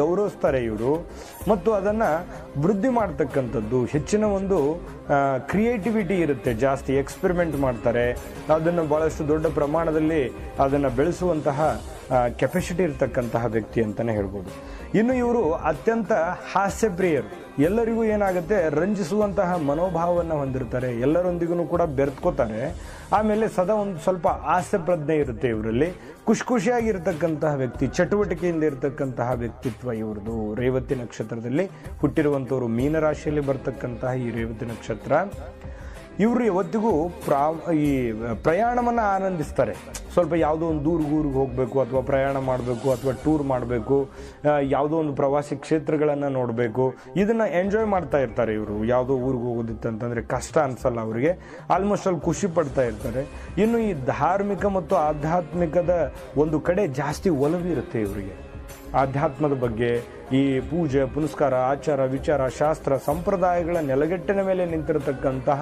ಗೌರವಿಸ್ತಾರೆ ಇವರು ಮತ್ತು ಅದನ್ನ ವೃದ್ಧಿ ಮಾಡ್ತಕ್ಕಂಥದ್ದು. ಹೆಚ್ಚಿನ ಒಂದು ಕ್ರಿಯೇಟಿವಿಟಿ ಇರುತ್ತೆ. ಜಾಸ್ತಿ ಎಕ್ಸ್ಪೆರಿಮೆಂಟ್ ಮಾಡ್ತಾರೆ. ಅದನ್ನು ಬಹಳಷ್ಟು ದೊಡ್ಡ ಪ್ರಮಾಣದಲ್ಲಿ ಅದನ್ನು ಬೆಳೆಸುವಂತಹ ಕೆಪಾಸಿಟಿ ಇರತಕ್ಕಂತಹ ವ್ಯಕ್ತಿ ಅಂತಾನೆ ಹೇಳ್ಬೋದು. ಇನ್ನು ಇವರು ಅತ್ಯಂತ ಹಾಸ್ಯಪ್ರಿಯರು. ಎಲ್ಲರಿಗೂ ಏನಾಗುತ್ತೆ, ರಂಜಿಸುವಂತಹ ಮನೋಭಾವವನ್ನು ಹೊಂದಿರ್ತಾರೆ. ಎಲ್ಲರೊಂದಿಗೂ ಕೂಡ ಬೆರೆತ್ಕೋತಾರೆ. ಆಮೇಲೆ ಸದಾ ಒಂದು ಸ್ವಲ್ಪ ಆಸೆ ಪ್ರಜ್ಞೆ ಇರುತ್ತೆ ಇವರಲ್ಲಿ. ಖುಷಿ ಖುಷಿಯಾಗಿರ್ತಕ್ಕಂತಹ ವ್ಯಕ್ತಿ ಚಟುವಟಿಕೆಯಿಂದ ಇರತಕ್ಕಂತಹ ವ್ಯಕ್ತಿತ್ವ ಇವ್ರದ್ದು. ರೇವತಿ ನಕ್ಷತ್ರದಲ್ಲಿ ಹುಟ್ಟಿರುವಂಥವ್ರು ಮೀನರಾಶಿಯಲ್ಲಿ ಬರ್ತಕ್ಕಂತಹ ಈ ರೇವತಿ ನಕ್ಷತ್ರ. ಇವರು ಯಾವತ್ತಿಗೂ ಪ್ರಾ ಈ ಪ್ರಯಾಣವನ್ನು ಆನಂದಿಸ್ತಾರೆ. ಸ್ವಲ್ಪ ಯಾವುದೋ ಒಂದು ದೂರ ಊರಿಗೆ ಹೋಗಬೇಕು ಅಥವಾ ಪ್ರಯಾಣ ಮಾಡಬೇಕು ಅಥವಾ ಟೂರ್ ಮಾಡಬೇಕು ಯಾವುದೋ ಒಂದು ಪ್ರವಾಸಿ ಕ್ಷೇತ್ರಗಳನ್ನು ನೋಡಬೇಕು. ಇದನ್ನು ಎಂಜಾಯ್ ಮಾಡ್ತಾ ಇರ್ತಾರೆ ಇವರು. ಯಾವುದೋ ಊರಿಗೆ ಹೋಗೋದಿತ್ತು ಅಂತಂದರೆ ಕಷ್ಟ ಅನಿಸಲ್ಲ ಅವರಿಗೆ. ಆಲ್ಮೋಸ್ಟ್ ಅಲ್ಲಿ ಖುಷಿ ಪಡ್ತಾ ಇರ್ತಾರೆ. ಇನ್ನು ಈ ಧಾರ್ಮಿಕ ಮತ್ತು ಆಧ್ಯಾತ್ಮಿಕದ ಒಂದು ಕಡೆ ಜಾಸ್ತಿ ಒಲವಿರುತ್ತೆ ಇವರಿಗೆ. ಆಧ್ಯಾತ್ಮದ ಬಗ್ಗೆ ಈ ಪೂಜೆ, ಪುನಸ್ಕಾರ, ಆಚಾರ, ವಿಚಾರ, ಶಾಸ್ತ್ರ, ಸಂಪ್ರದಾಯಗಳ ನೆಲಗಟ್ಟಿನ ಮೇಲೆ ನಿಂತಿರತಕ್ಕಂತಹ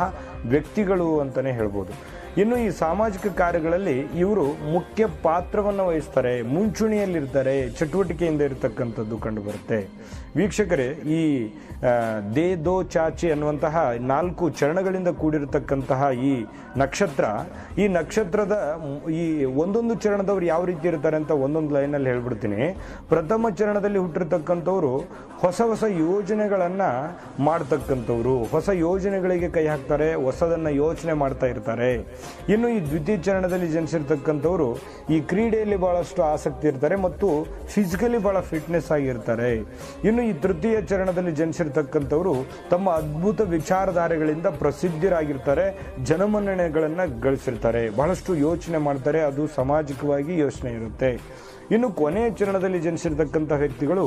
ವ್ಯಕ್ತಿಗಳು ಅಂತಲೇ ಹೇಳ್ಬೋದು. ಇನ್ನು ಈ ಸಾಮಾಜಿಕ ಕಾರ್ಯಗಳಲ್ಲಿ ಇವರು ಮುಖ್ಯ ಪಾತ್ರವನ್ನು ವಹಿಸ್ತಾರೆ, ಮುಂಚೂಣಿಯಲ್ಲಿರ್ತಾರೆ, ಚಟುವಟಿಕೆಯಿಂದ ಇರತಕ್ಕಂಥದ್ದು ಕಂಡುಬರುತ್ತೆ. ವೀಕ್ಷಕರೇ, ಈ ದೇ, ದೋ ಚಾಚಿ ಅನ್ನುವಂತಹ ನಾಲ್ಕು ಚರಣಗಳಿಂದ ಕೂಡಿರತಕ್ಕಂತಹ ಈ ನಕ್ಷತ್ರ, ಈ ನಕ್ಷತ್ರದ, ಈ ಒಂದೊಂದು ಚರಣದವ್ರು ಯಾವ ರೀತಿ ಇರ್ತಾರೆ ಅಂತ ಒಂದೊಂದು ಲೈನಲ್ಲಿ ಹೇಳ್ಬಿಡ್ತೀನಿ. ಪ್ರಥಮ ಚರಣದಲ್ಲಿ ಹುಟ್ಟಿರ್ತಕ್ಕಂಥವ್ರು ಹೊಸ ಹೊಸ ಯೋಜನೆಗಳನ್ನು ಮಾಡ್ತಕ್ಕಂಥವ್ರು. ಹೊಸ ಯೋಜನೆಗಳಿಗೆ ಕೈ ಹಾಕ್ತಾರೆ, ಹೊಸದನ್ನು ಯೋಚನೆ ಮಾಡ್ತಾ ಇರ್ತಾರೆ. ಇನ್ನು ಈ ದ್ವಿತೀಯ ಚರಣದಲ್ಲಿ ಜನಿಸಿರ್ತಕ್ಕಂಥವ್ರು ಈ ಕ್ರೀಡೆಯಲ್ಲಿ ಭಾಳಷ್ಟು ಆಸಕ್ತಿ ಇರ್ತಾರೆ ಮತ್ತು ಫಿಸಿಕಲಿ ಭಾಳ ಫಿಟ್ನೆಸ್ ಆಗಿರ್ತಾರೆ. ಇನ್ನು ಈ ತೃತೀಯ ಚರಣದಲ್ಲಿ ಜನಿಸಿರ್ತಕ್ಕಂಥವ್ರು ತಮ್ಮ ಅದ್ಭುತ ವಿಚಾರಧಾರೆಗಳಿಂದ ಪ್ರಸಿದ್ಧರಾಗಿರ್ತಾರೆ, ಜನಮನ್ನಣೆಗಳನ್ನು ಗಳಿಸಿರ್ತಾರೆ. ಬಹಳಷ್ಟು ಯೋಚನೆ ಮಾಡ್ತಾರೆ, ಅದು ಸಾಮಾಜಿಕವಾಗಿ ಯೋಚನೆ ಇರುತ್ತೆ. ಇನ್ನು ಕೊನೆಯ ಚರಣದಲ್ಲಿ ಜನಿಸಿರ್ತಕ್ಕಂಥ ವ್ಯಕ್ತಿಗಳು